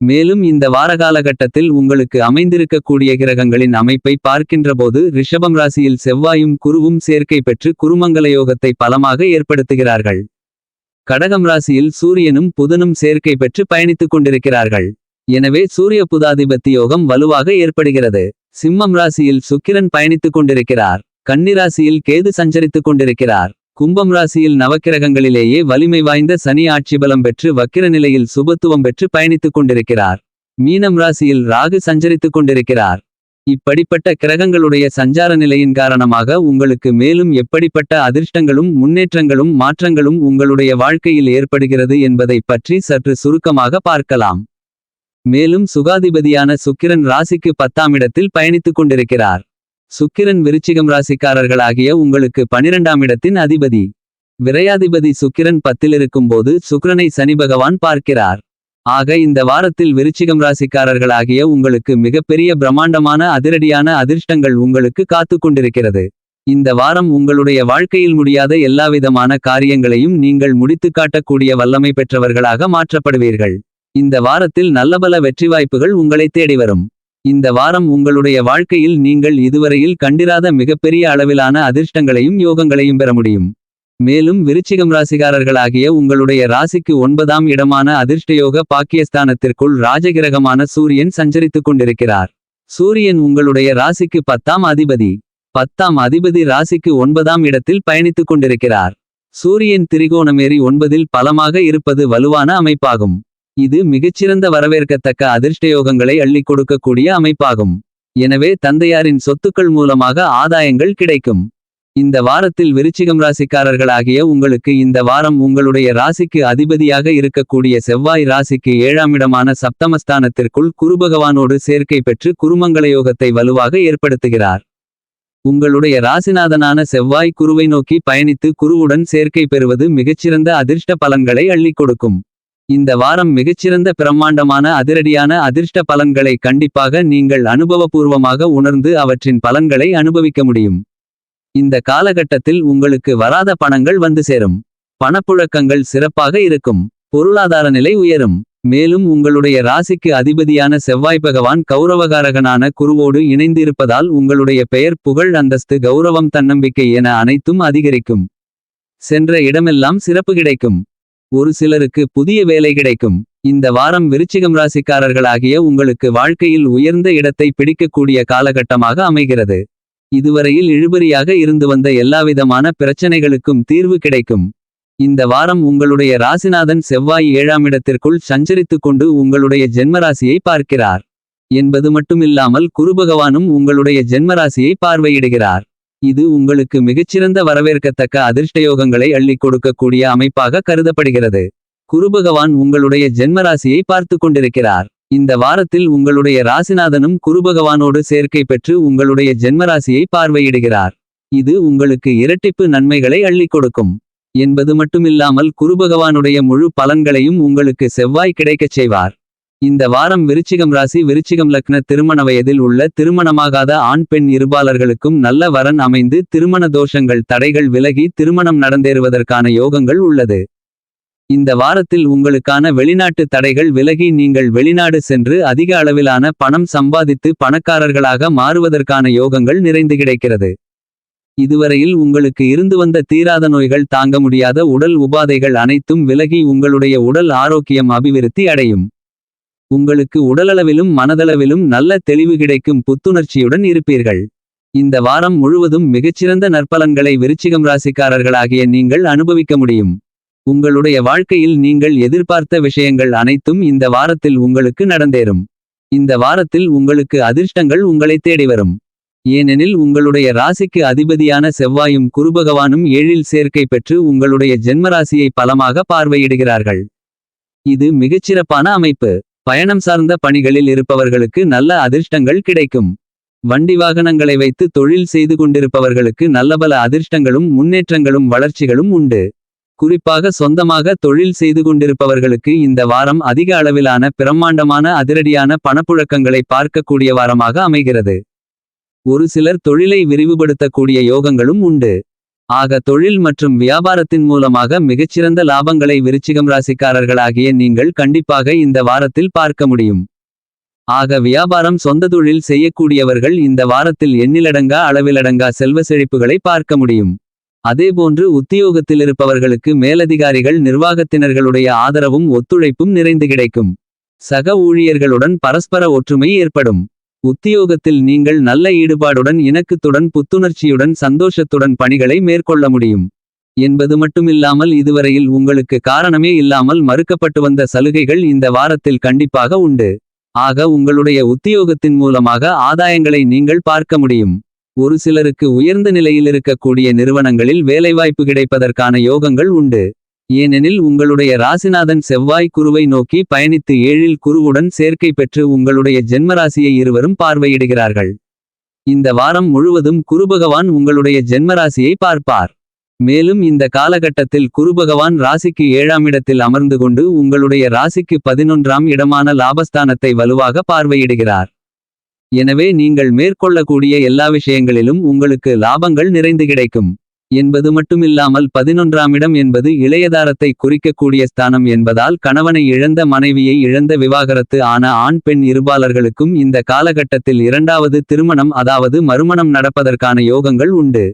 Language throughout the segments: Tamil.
மேலும் இந்த வார காலகட்டத்தில் உங்களுக்கு அமைந்திருக்கக்கூடிய கிரகங்களின் அமைப்பை பார்க்கின்றபோது ரிஷபம் ராசியில் செவ்வாயும் குருவும் சேர்க்கை பெற்று குருமங்கல யோகத்தை பலமாக ஏற்படுத்துகிறார்கள். கடகம் ராசியில் சூரியனும் புதனும் சேர்க்கை பெற்று பயணித்துக் கொண்டிருக்கிறார்கள். எனவே சூரிய புதாதிபத்தி யோகம் வலுவாக ஏற்படுகிறது. சிம்மம் ராசியில் சுக்கிரன் பயணித்துக் கொண்டிருக்கிறார். கன்னி ராசியில் கேது சஞ்சரித்துக் கொண்டிருக்கிறார். கும்பம் ராசியில் நவக்கிரகங்களிலேயே வலிமை வாய்ந்த சனி ஆட்சி பலம் பெற்று வக்கிர நிலையில் சுபத்துவம் பெற்று பயணித்துக் கொண்டிருக்கிறார். மீனம் ராசியில் ராகு சஞ்சரித்துக் கொண்டிருக்கிறார். இப்படிப்பட்ட கிரகங்களுடைய சஞ்சார நிலையின் காரணமாக உங்களுக்கு மேலும் எப்படிப்பட்ட அதிர்ஷ்டங்களும் முன்னேற்றங்களும் மாற்றங்களும் உங்களுடைய வாழ்க்கையில் ஏற்படுகிறது என்பதைப் பற்றி சற்று சுருக்கமாக பார்க்கலாம். மேலும் சுகாதிபதியான சுக்கிரன் ராசிக்கு பத்தாம் இடத்தில் பயணித்துக் கொண்டிருக்கிறார். சுக்கிரன் விருச்சிகம் ராசிக்காரர்களாகிய உங்களுக்கு பனிரெண்டாம் இடத்தின் அதிபதி. விரையாதிபதி சுக்கிரன் பத்தில் இருக்கும்போது சுக்கிரனை சனி பகவான் பார்க்கிறார். ஆக இந்த வாரத்தில் விருச்சிகம் ராசிக்காரர்களாகிய உங்களுக்கு மிகப்பெரிய பிரம்மாண்டமான அதிரடியான அதிர்ஷ்டங்கள் உங்களுக்கு காத்துக் கொண்டிருக்கிறது. இந்த வாரம் உங்களுடைய வாழ்க்கையில் முடியாத எல்லாவிதமான காரியங்களையும் நீங்கள் முடித்துக் காட்டக்கூடிய வல்லமை பெற்றவர்களாக மாற்றப்படுவீர்கள். இந்த வாரத்தில் நல்லபல வெற்றி வாய்ப்புகள் உங்களை தேடி வரும். இந்த வாரம் உங்களுடைய வாழ்க்கையில் நீங்கள் இதுவரையில் கண்டிராத மிகப்பெரிய அளவிலான அதிர்ஷ்டங்களையும் யோகங்களையும் பெற முடியும். மேலும் விருச்சிகம் ராசிகாரர்களாகிய உங்களுடைய ராசிக்கு ஒன்பதாம் இடமான அதிர்ஷ்டயோக பாக்கியஸ்தானத்திற்குள் ராஜகிரகமான சூரியன் சஞ்சரித்துக் கொண்டிருக்கிறார். சூரியன் உங்களுடைய ராசிக்கு பத்தாம் அதிபதி. பத்தாம் அதிபதி ராசிக்கு ஒன்பதாம் இடத்தில் பயணித்துக் கொண்டிருக்கிறார். சூரியன் திரிகோணமேறி ஒன்பதில் பலமாக இருப்பது வலுவான அமைப்பாகும். இது மிகச்சிறந்த வரவேற்கத்தக்க அதிர்ஷ்டயோகங்களை அள்ளிக் கொடுக்கக்கூடிய அமைப்பாகும். எனவே தந்தையாரின் சொத்துக்கள் மூலமாக ஆதாயங்கள் கிடைக்கும். இந்த வாரத்தில் விருச்சிகம் ராசிக்காரர்களாகிய உங்களுக்கு இந்த வாரம் உங்களுடைய ராசிக்கு அதிபதியாக இருக்கக்கூடிய செவ்வாய் ராசிக்கு ஏழாம் இடமான சப்தமஸ்தானத்திற்குள் குருபகவானோடு சேர்க்கை பெற்று குருமங்கள யோகத்தை வலுவாக ஏற்படுத்துகிறார். உங்களுடைய ராசிநாதனான செவ்வாய் குருவை நோக்கி பயணித்து குருவுடன் சேர்க்கை பெறுவது மிகச்சிறந்த அதிர்ஷ்ட பலன்களை அள்ளிக் கொடுக்கும். இந்த வாரம் மிகச்சிறந்த பிரம்மாண்டமான அதிரடியான அதிர்ஷ்ட பலன்களை கண்டிப்பாக நீங்கள் அனுபவபூர்வமாக உணர்ந்து அவற்றின் பலன்களை அனுபவிக்க முடியும். இந்த காலகட்டத்தில் உங்களுக்கு வராத பணங்கள் வந்து சேரும். பணப்புழக்கங்கள் சிறப்பாக இருக்கும். பொருளாதார நிலை உயரும். மேலும் உங்களுடைய ராசிக்கு அதிபதியான செவ்வாய் பகவான் கௌரவகாரகனான குருவோடு இணைந்து இருப்பதால் உங்களுடைய பெயர் புகழ் அந்தஸ்து கௌரவம் தன்னம்பிக்கை என அனைத்தும் அதிகரிக்கும். சென்ற இடமெல்லாம் சிறப்பு கிடைக்கும். ஒரு சிலருக்கு புதிய வேலை கிடைக்கும். இந்த வாரம் விருச்சிகம் ராசிக்காரர்களாகிய உங்களுக்கு வாழ்க்கையில் உயர்ந்த இடத்தை பிடிக்கக்கூடிய காலகட்டமாக அமைகிறது. இதுவரையில் இழுபறியாக இருந்து வந்த எல்லாவிதமான பிரச்சனைகளுக்கும் தீர்வு கிடைக்கும். இந்த வாரம் உங்களுடைய ராசிநாதன் செவ்வாய் ஏழாம் இடத்திற்குள் சஞ்சரித்துக் கொண்டு உங்களுடைய ஜென்மராசியை பார்க்கிறார். என்பது மட்டுமில்லாமல் குருபகவானும் உங்களுடைய ஜென்மராசியை பார்வையிடுகிறார். இது உங்களுக்கு மிகச்சிறந்த வரவேற்கத்தக்க அதிர்ஷ்டயோகங்களை அள்ளிக் கொடுக்கக்கூடிய அமைப்பாக கருதப்படுகிறது. குருபகவான் உங்களுடைய ஜென்மராசியை பார்த்து கொண்டிருக்கிறார். இந்த வாரத்தில் உங்களுடைய ராசிநாதனும் குருபகவானோடு சேர்க்கை பெற்று உங்களுடைய ஜென்மராசியை பார்வையிடுகிறார். இது உங்களுக்கு இரட்டிப்பு நன்மைகளை அள்ளிக் கொடுக்கும். என்பது மட்டுமில்லாமல் குருபகவானுடைய முழு பலன்களையும் உங்களுக்கு செவ்வாய் கிடைக்கச் செய்வார். இந்த வாரம் விருச்சிகம் ராசி விருச்சிகம் லக்ன திருமண வயதில் உள்ள திருமணமாகாத ஆண் பெண் இருபாலர்களுக்கும் நல்ல வரன் அமைந்து திருமண தோஷங்கள் தடைகள் விலகி திருமணம் நடந்தேறுவதற்கான யோகங்கள் உள்ளது. இந்த வாரத்தில் உங்களுக்கான வெளிநாட்டு தடைகள் விலகி நீங்கள் வெளிநாடு சென்று அதிக அளவிலான பணம் சம்பாதித்து பணக்காரர்களாக மாறுவதற்கான யோகங்கள் நிறைந்து கிடைக்கிறது. இதுவரையில் உங்களுக்கு இருந்து வந்த தீராத நோய்கள் தாங்க முடியாத உடல் உபாதைகள் அனைத்தும் விலகி உங்களுடைய உடல் ஆரோக்கியம் அபிவிருத்தி அடையும். உங்களுக்கு உடலளவிலும் மனதளவிலும் நல்ல தெளிவு கிடைக்கும் புத்துணர்ச்சியுடன் இருப்பீர்கள். இந்த வாரம் முழுவதும் மிகச்சிறந்த நற்பலன்களை விருச்சிகம் ராசிக்காரர்களாகிய நீங்கள் அனுபவிக்க முடியும். உங்களுடைய வாழ்க்கையில் நீங்கள் எதிர்பார்த்த விஷயங்கள் அனைத்தும் இந்த வாரத்தில் உங்களுக்கு நடந்தேறும். இந்த வாரத்தில் உங்களுக்கு அதிர்ஷ்டங்கள் உங்களை தேடி வரும். ஏனெனில் உங்களுடைய ராசிக்கு அதிபதியான செவ்வாயும் குருபகவானும் ஏழில் சேர்க்கை பெற்று உங்களுடைய ஜென்மராசியை பலமாக பார்வையிடுகிறார்கள். இது மிகச்சிறப்பான அமைப்பு. பயணம் சார்ந்த பணிகளில் இருப்பவர்களுக்கு நல்ல அதிர்ஷ்டங்கள் கிடைக்கும். வண்டி வாகனங்களை வைத்து தொழில் செய்து கொண்டிருப்பவர்களுக்கு நல்லபல அதிர்ஷ்டங்களும் முன்னேற்றங்களும் வளர்ச்சிகளும் உண்டு. குறிப்பாக சொந்தமாக தொழில் செய்து கொண்டிருப்பவர்களுக்கு இந்த வாரம் அதிக அளவிலான பிரம்மாண்டமான அதிரடியான பணப்புழக்கங்களை பார்க்கக்கூடிய வாரமாக அமைகிறது. ஒரு சிலர் தொழிலை விரிவுபடுத்தக்கூடிய யோகங்களும் உண்டு. ஆக தொழில் மற்றும் வியாபாரத்தின் மூலமாக மிகச்சிறந்த லாபங்களை விருச்சிகம் ராசிக்காரர்களாகிய நீங்கள் கண்டிப்பாக இந்த வாரத்தில் பார்க்க முடியும். ஆக வியாபாரம் சொந்த தொழில் செய்யக்கூடியவர்கள் இந்த வாரத்தில் எண்ணிலடங்கா அளவிலடங்கா செல்வ செழிப்புகளை பார்க்க முடியும். அதேபோன்று உத்தியோகத்தில் இருப்பவர்களுக்கு மேலதிகாரிகள் நிர்வாகத்தினர்களுடைய ஆதரவும் ஒத்துழைப்பும் நிறைந்து கிடைக்கும். சக ஊழியர்களுடன் பரஸ்பர ஒற்றுமை ஏற்படும். உத்தியோகத்தில் நீங்கள் நல்ல ஈடுபாடுடன் இணக்கத்துடன் புத்துணர்ச்சியுடன் சந்தோஷத்துடன் பணிகளை மேற்கொள்ள முடியும். என்பது மட்டுமில்லாமல் இதுவரையில் உங்களுக்கு காரணமே இல்லாமல் மறுக்கப்பட்டு வந்த சலுகைகள் இந்த வாரத்தில் கண்டிப்பாக உண்டு. ஆக உங்களுடைய உத்தியோகத்தின் மூலமாக ஆதாயங்களை நீங்கள் பார்க்க முடியும். ஒரு சிலருக்கு உயர்ந்த நிலையில் இருக்கக்கூடிய நிறுவனங்களில் வேலைவாய்ப்பு கிடைப்பதற்கான யோகங்கள் உண்டு. ஏனெனில் உங்களுடைய ராசிநாதன் செவ்வாய் குருவை நோக்கி பயணித்து ஏழில் குருவுடன் சேர்க்கை பெற்று உங்களுடைய ஜென்மராசியை இருவரும் பார்வையிடுகிறார்கள். இந்த வாரம் முழுவதும் குருபகவான் உங்களுடைய ஜென்மராசியை பார்ப்பார். மேலும் இந்த காலகட்டத்தில் குருபகவான் ராசிக்கு ஏழாம் இடத்தில் அமர்ந்து கொண்டு உங்களுடைய ராசிக்கு பதினொன்றாம் இடமான லாபஸ்தானத்தை வலுவாக பார்வையிடுகிறார். எனவே நீங்கள் மேற்கொள்ளக்கூடிய எல்லா விஷயங்களிலும் உங்களுக்கு லாபங்கள் நிறைந்து கிடைக்கும். என்பது மட்டுமில்லாமல் பதினொன்றாம் இடம் என்பது இளையதாரத்தை குறிக்கக்கூடிய ஸ்தானம் என்பதால் கணவனை இழந்த மனைவியை இழந்த விவாகரத்து ஆன ஆண் பெண் இருபாலர்களுக்கும் இந்த காலகட்டத்தில் இரண்டாவது திருமணம் அதாவது மறுமணம் நடப்பதற்கான யோகங்கள் உண்டு.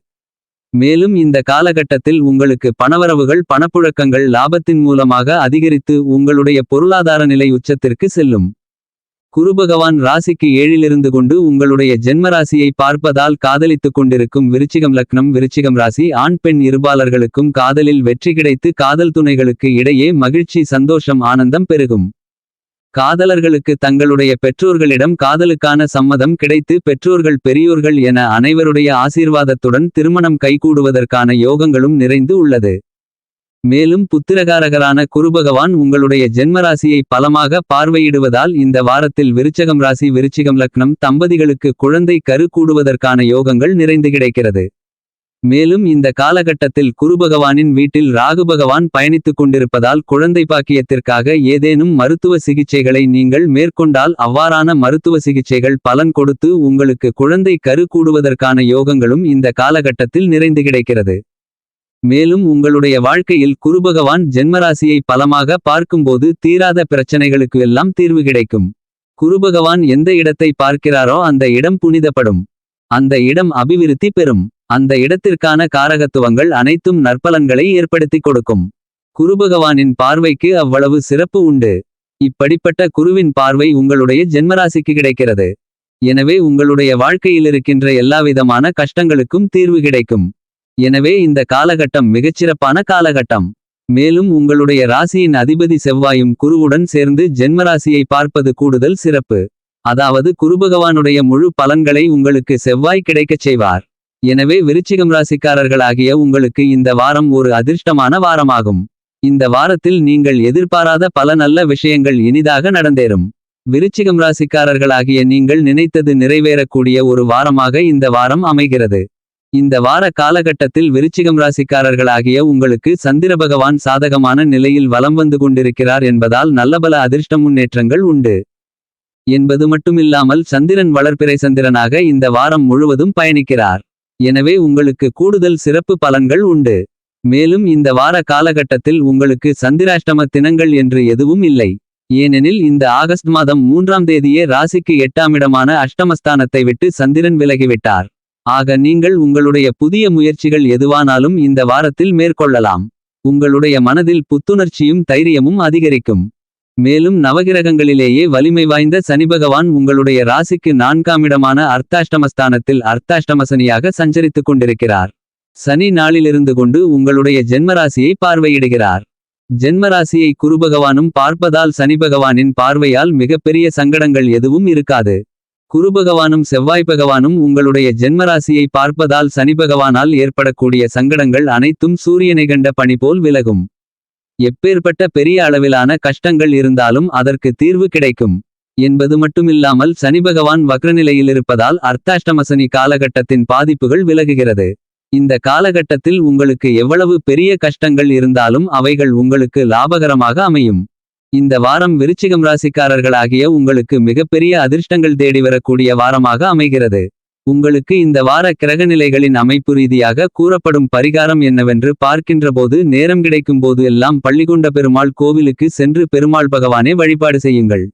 மேலும் இந்த காலகட்டத்தில் உங்களுக்கு பணவரவுகள் பணப்புழக்கங்கள் லாபத்தின் மூலமாக அதிகரித்து உங்களுடைய பொருளாதார நிலை உச்சத்திற்கு செல்லும். குருபகவான் ராசிக்கு ஏழிலிருந்து கொண்டு உங்களுடைய ஜென்மராசியை பார்ப்பதால் காதலித்துக் கொண்டிருக்கும் விருச்சிகம் லக்னம் விருச்சிகம் ராசி ஆண் பெண் இருபாலர்களுக்கும் காதலில் வெற்றி கிடைத்து காதல் துணைகளுக்கு இடையே மகிழ்ச்சி சந்தோஷம் ஆனந்தம் பெருகும். காதலர்களுக்கு தங்களுடைய பெற்றோர்களிடம் காதலுக்கான சம்மதம் கிடைத்து பெற்றோர்கள் பெரியோர்கள் என அனைவருடைய ஆசீர்வாதத்துடன் திருமணம் கைகூடுவதற்கான யோகங்களும் நிறைந்து உள்ளது. மேலும் புத்திரகாரகரான குருபகவான் உங்களுடைய ஜென்மராசியை பலமாக பார்வையிடுவதால் இந்த வாரத்தில் விருச்சகம் ராசி விருச்சிகம் லக்னம் தம்பதிகளுக்கு குழந்தை கரு கூடுவதற்கான யோகங்கள் நிறைந்து கிடைக்கிறது. மேலும் இந்த காலகட்டத்தில் குருபகவானின் வீட்டில் ராகுபகவான் பயணித்துக் கொண்டிருப்பதால் குழந்தை பாக்கியத்திற்காக ஏதேனும் மருத்துவ சிகிச்சைகளை நீங்கள் மேற்கொண்டால் அவ்வாறான மருத்துவ சிகிச்சைகள் பலன் கொடுத்து உங்களுக்கு குழந்தை கரு கூடுவதற்கான யோகங்களும் இந்த காலகட்டத்தில் நிறைந்து கிடைக்கிறது. மேலும் உங்களுடைய வாழ்க்கையில் குருபகவான் ஜென்மராசியை பலமாக பார்க்கும்போது தீராத பிரச்சனைகளுக்கு எல்லாம் தீர்வு கிடைக்கும். குருபகவான் எந்த இடத்தை பார்க்கிறாரோ அந்த இடம் புனிதப்படும். அந்த இடம் அபிவிருத்தி பெறும். அந்த இடத்திற்கான காரகத்துவங்கள் அனைத்தும் நற்பலன்களை ஏற்படுத்திக் கொடுக்கும். குருபகவானின் பார்வைக்கு அவ்வளவு சிறப்பு உண்டு. இப்படிப்பட்ட குருவின் பார்வை உங்களுடைய ஜென்மராசிக்கு கிடைக்கிறது. எனவே உங்களுடைய வாழ்க்கையில் இருக்கின்ற எல்லாவிதமான கஷ்டங்களுக்கும் தீர்வு கிடைக்கும். எனவே இந்த காலகட்டம் மிகச்சிறப்பான காலகட்டம். மேலும் உங்களுடைய ராசியின் அதிபதி செவ்வாயும் குருவுடன் சேர்ந்து ஜென்மராசியை பார்ப்பது கூடுதல் சிறப்பு. அதாவது குருபகவானுடைய முழு பலன்களை உங்களுக்கு செவ்வாய் கிடைக்கச் செய்வார். எனவே விருச்சிகம் ராசிக்காரர்களாகிய உங்களுக்கு இந்த வாரம் ஒரு அதிர்ஷ்டமான வாரமாகும். இந்த வாரத்தில் நீங்கள் எதிர்பாராத பல நல்ல விஷயங்கள் இனிதாக நடந்தேறும். விருச்சிகம் ராசிக்காரர்களாகிய நீங்கள் நினைத்தது நிறைவேறக்கூடிய ஒரு வாரமாக இந்த வாரம் அமைகிறது. இந்த வார காலகட்டத்தில் விருச்சிகம் ராசிக்காரர்களாகிய உங்களுக்கு சந்திர பகவான் சாதகமான நிலையில் வலம் வந்து கொண்டிருக்கிறார் என்பதால் நல்லபல அதிர்ஷ்ட முன்னேற்றங்கள் உண்டு. என்பது மட்டுமில்லாமல் சந்திரன் வளர்ப்பிறை சந்திரனாக இந்த வாரம் முழுவதும் பயணிக்கிறார். எனவே உங்களுக்கு கூடுதல் சிறப்பு பலன்கள் உண்டு. மேலும் இந்த வார காலகட்டத்தில் உங்களுக்கு சந்திராஷ்டம தினங்கள் என்று எதுவும் இல்லை. ஏனெனில் இந்த ஆகஸ்ட் மாதம் மூன்றாம் தேதியே ராசிக்கு எட்டாமிடமான அஷ்டமஸ்தானத்தை விட்டு சந்திரன் விலகிவிட்டார். ஆக நீங்கள் உங்களுடைய புதிய முயற்சிகள் எதுவானாலும் இந்த வாரத்தில் மேற்கொள்ளலாம். உங்களுடைய மனதில் புத்துணர்ச்சியும் தைரியமும் அதிகரிக்கும். மேலும் நவகிரகங்களிலேயே வலிமை வாய்ந்த சனிபகவான் உங்களுடைய ராசிக்கு நான்காமிடமான அர்த்தாஷ்டமஸ்தானத்தில் அர்த்தாஷ்டமசனியாக சஞ்சரித்துக் கொண்டிருக்கிறார். சனி நாளிலிருந்து கொண்டு உங்களுடைய ஜென்மராசியை பார்வையிடுகிறார். ஜென்மராசியை குருபகவானும் பார்ப்பதால் சனிபகவானின் பார்வையால் மிகப்பெரிய சங்கடங்கள் எதுவும் இருக்காது. குருபகவானும் செவ்வாய் பகவானும் உங்களுடைய ஜென்மராசியை பார்ப்பதால் சனிபகவானால் ஏற்படக்கூடிய சங்கடங்கள் அனைத்தும் சூரியனை கண்ட பணி போல் விலகும். எப்பேற்பட்ட பெரிய அளவிலான கஷ்டங்கள் இருந்தாலும் அதற்கு தீர்வு கிடைக்கும். என்பது மட்டுமில்லாமல் சனி பகவான் வக்ரநிலையில் இருப்பதால் அர்த்தாஷ்டமசனி காலகட்டத்தின் பாதிப்புகள் விலகுகிறது. இந்த காலகட்டத்தில் உங்களுக்கு எவ்வளவு பெரிய கஷ்டங்கள் இருந்தாலும் அவைகள் உங்களுக்கு லாபகரமாக அமையும். இந்த வாரம் விருச்சிகம் ராசிக்காரர்களாகிய உங்களுக்கு மிகப்பெரிய அதிர்ஷ்டங்கள் தேடி வரக்கூடிய வாரமாக அமைகிறது. உங்களுக்கு இந்த வார கிரகநிலைகளின் அமைப்பு ரீதியாக கூறப்படும் பரிகாரம் என்னவென்று பார்க்கின்றபோது நேரம் கிடைக்கும்போது எல்லாம் பள்ளிகொண்ட பெருமாள் கோவிலுக்கு சென்று பெருமாள் பகவானே வழிபாடு செய்யுங்கள்.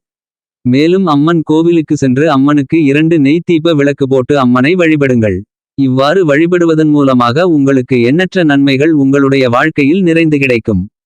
மேலும் அம்மன் கோவிலுக்கு சென்று அம்மனுக்கு இரண்டு நெய் தீப விளக்கு போட்டு அம்மனை வழிபடுங்கள். இவ்வாறு வழிபடுவதன் மூலமாக உங்களுக்கு எண்ணற்ற நன்மைகள் உங்களுடைய வாழ்க்கையில் நிறைந்து கிடைக்கும்.